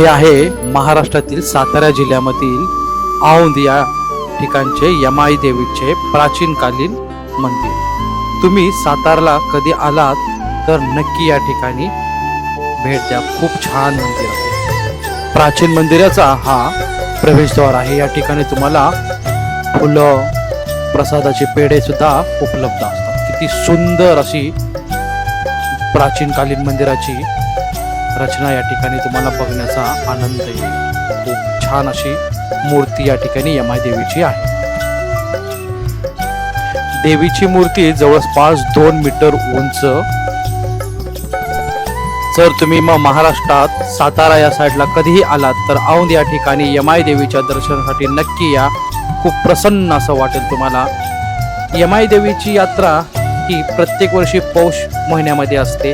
हे आहे महाराष्ट्रातील सातारा जिल्ह्यामधील औंद या ठिकाणचे यमाई देवीचे प्राचीनकालीन मंदिर. तुम्ही सातारला कधी आलात तर नक्की या ठिकाणी भेट द्या. खूप छान मंदिर आहे. प्राचीन मंदिराचा हा प्रवेशद्वार आहे. या ठिकाणी तुम्हाला फुलं प्रसादाचे पेढे सुद्धा उपलब्ध असतात. किती सुंदर अशी प्राचीनकालीन मंदिराची रचना या ठिकाणी तुम्हाला बघण्याचा आनंद येईल. खूप छान अशी मूर्ती या ठिकाणी यमाई देवीची आहे. देवीची मूर्ती जवळपास दोन मीटर उंच. जर तुम्ही मग महाराष्ट्रात सातारा या साईडला कधीही आलात तर औंध या ठिकाणी यमाई देवीच्या दर्शनासाठी नक्की या. खूप प्रसन्न असं वाटेल तुम्हाला. यमाई देवीची यात्रा ही प्रत्येक वर्षी पौष महिन्यामध्ये असते.